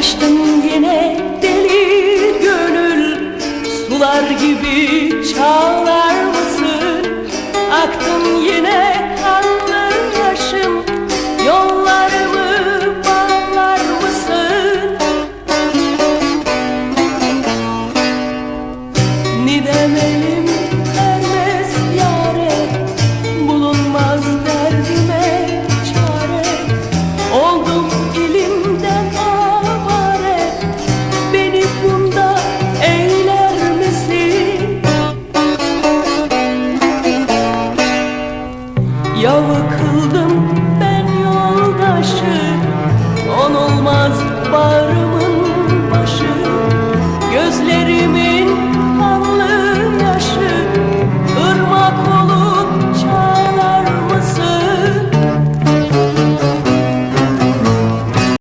Şaştım yine deli gönül Sular gibi çağlar mısın? Aktım yine aklı yaşım Yollarımı bağlar mısın? Nidemeli Yavıkıldım ben yoldaşı. On olmaz bağrı